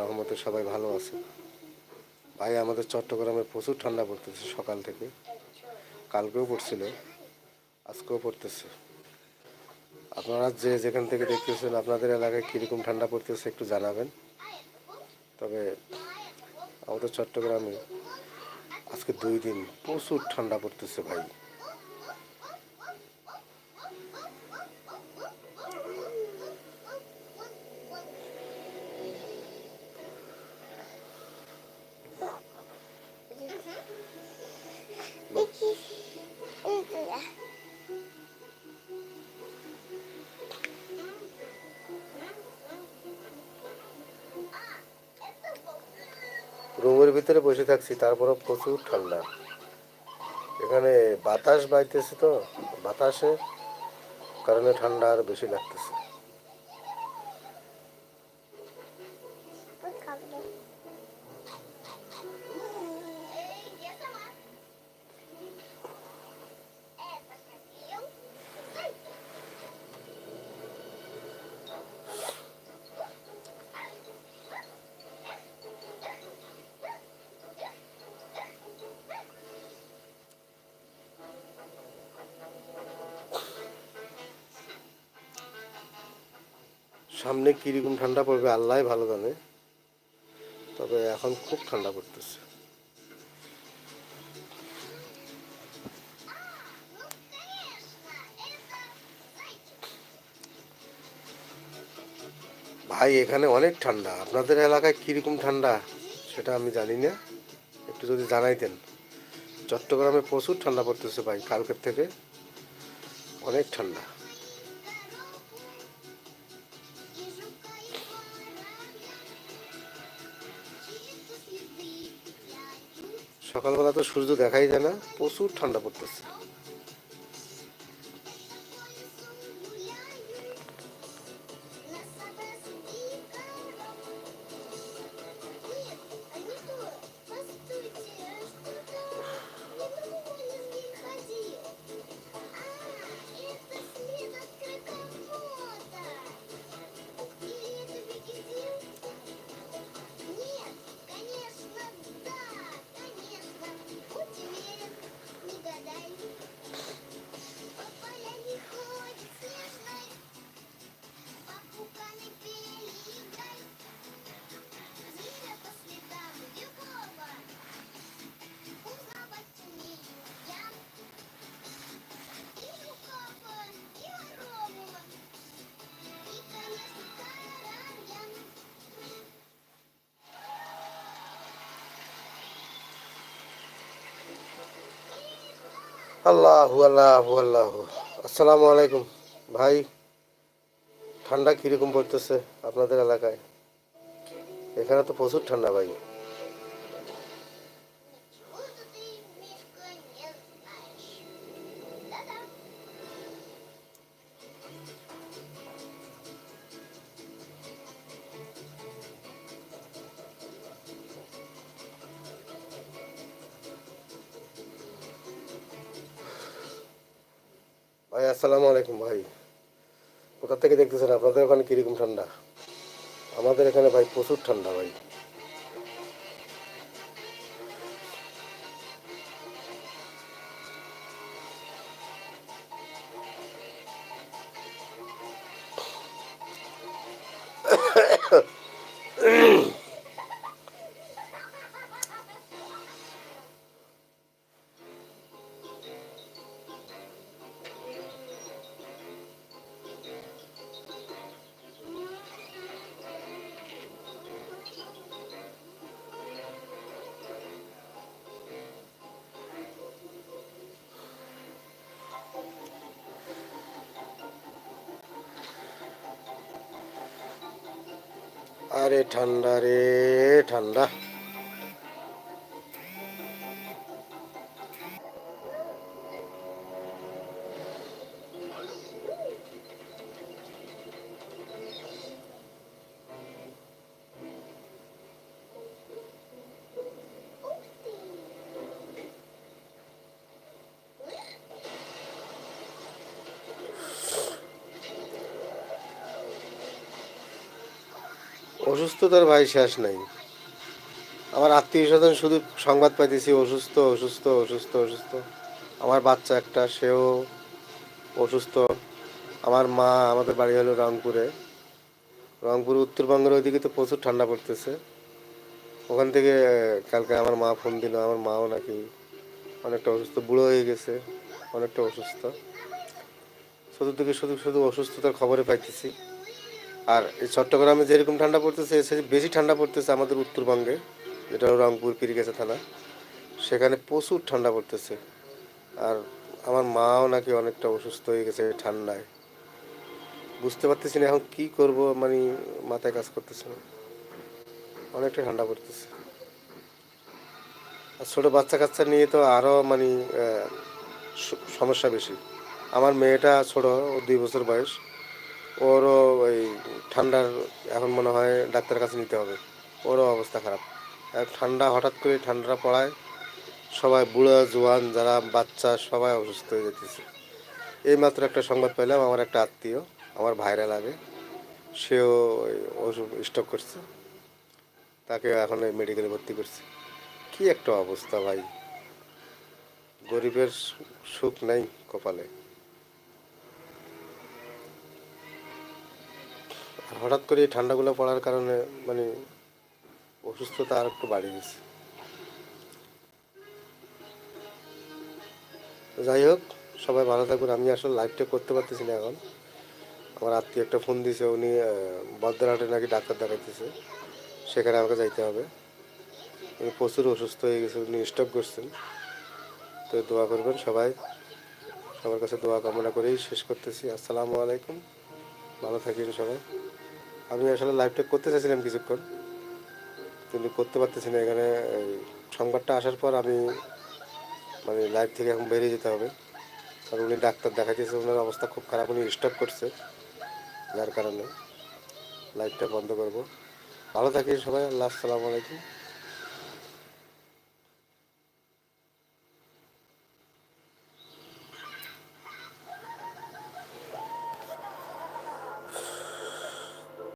রহমতে সবাই ভালো আছে। ভাই, আমাদের চট্টগ্রামে প্রচুর ঠান্ডা পড়তেছে সকাল থেকে। কালকেও পড়ছিল, আজকেও পড়তেছে। আপনারা যে যেখান থেকে দেখতেছেন, আপনাদের এলাকায় কীরকম ঠান্ডা পড়তেছে একটু জানাবেন। তবে আমাদের চট্টগ্রামে আজকে দুই দিন প্রচুর ঠান্ডা পড়তেছে ভাই। রুমের ভিতরে বসে থাকছি, তারপরও প্রচুর ঠান্ডা। এখানে বাতাস বাইতেছে তো, বাতাসে কারণে ঠান্ডা আর বেশি লাগতেছে। সামনে কীরকম ঠান্ডা পড়বে আল্লাহ ভালো জানে। তবে এখন খুব ঠান্ডা পড়তেছে। ভাই, এখানে অনেক ঠান্ডা। আপনাদের এলাকায় কীরকম ঠান্ডা, সেটা আমি জানি না। একটু যদি জানাইতেন। চট্টগ্রামে প্রচুর ঠান্ডা পড়তেছে ভাই, কালকের থেকে। অনেক ঠান্ডা। সকালবেলা তো সূর্য দেখাই যায় না প্রচুর ঠান্ডা পড়তেছে। আল্লাহ আল্লাহ আল্লাহ। আসসালামু আলাইকুম। ভাই, ঠান্ডা কীরকম পড়তেছে আপনাদের এলাকায়? এখানে তো প্রচুর ঠান্ডা ভাই। ভাই, আসসালামু আলাইকুম ভাই। কোথা থেকে দেখতেছেন? আপনাদের ওখানে কীরকম ঠান্ডা? আমাদের এখানে ভাই প্রচুর ঠান্ডা ভাই। আরে ঠান্ডা রে ঠান্ডা। অসুস্থতার ভাই শেষ নাই। আমার আত্মীয় স্বজন শুধু সংবাদ পাইতেছি, অসুস্থ অসুস্থ অসুস্থ অসুস্থ। আমার বাচ্চা একটা, সেও অসুস্থ। আমার মা, আমাদের বাড়ি হলো রংপুরে। রংপুর উত্তরবঙ্গের ওইদিকে তো প্রচুর ঠান্ডা পড়তেছে। ওখান থেকে কালকে আমার মা ফোন দিল, আমার মাও নাকি অনেকটা অসুস্থ, বুড়ো হয়ে গেছে, অনেকটা অসুস্থ। চতুর্দিকে শুধু শুধু অসুস্থতার খবরে পাইতেছি। আর চট্টগ্রামে যেরকম ঠান্ডা পড়তেছে সে বেশি ঠান্ডা পড়তেছে আমাদের উত্তরবঙ্গে, যেটা রংপুর, পিরিগেছা থানা। সেখানে প্রচুর ঠান্ডা পড়তেছে। আর আমার মাও নাকি অনেকটা অসুস্থ হয়ে গেছে ঠান্ডায়। বুঝতে পারতেছি না এখন কি করব মানে মাথায় কাজ করতেছে না। অনেকটা ঠান্ডা পড়তেছে। আর ছোটো বাচ্চা কাচ্চা নিয়ে তো আরও মানে সমস্যা বেশি। আমার মেয়েটা ছোটো দুই বছর বয়স। ওরও ওই ঠান্ডার এখন মনে হয় ডাক্তারের কাছে নিতে হবে। ওরও অবস্থা খারাপ। ঠান্ডা হঠাৎ করে ঠান্ডাটা পড়ায় সবাই বুড়ো, জোয়ান যারা বাচ্চা সবাই অসুস্থ হয়ে যেতেছে। এইমাত্র একটা সংবাদ পেলাম, আমার একটা আত্মীয়, আমার ভাইরা লাগে সেও ওষুধ স্টক করছে। তাকে এখন মেডিকেলে ভর্তি করছে। কি একটা অবস্থা ভাই। গরিবের সুখ নাই কপালে। হঠাৎ করে এই ঠান্ডাগুলো পড়ার কারণে মানে অসুস্থতা আর একটু বাড়িয়ে গেছে যাই হোক, সবাই ভালো থাকুন। আমি আসলে লাইভটা করতে পারতেছি না এখন। আমার আত্মীয় একটা ফোন দিয়েছে, উনি বদ্রাহাটে নাকি ডাক্তার দেখাইতেছে। সেখানে আমাকে যাইতে হবে। উনি প্রচুর অসুস্থ হয়ে গেছে, উনি স্টক করছেন। তো দোয়া করবেন সবাই। সবার কাছে দোয়া কামনা করেই শেষ করতেছি। আসসালামু আলাইকুম। ভালো থাকেন সবাই। আমি আসলে লাইভটা করতে চাইছিলাম কিছুক্ষণ, কিন্তু করতে পারতেছি না। এখানে সংবাদটা আসার পর আমি মানে লাইভ থেকে এখন বেরিয়ে যেতে হবে। কারণ উনি ডাক্তার দেখাইতেছে ওনার অবস্থা খুব খারাপ, উনি স্টপ করছে। যার কারণে লাইভটা বন্ধ করব। ভালো থাকি সবাই, আল্লাহ আসসালামু আলাইকুম।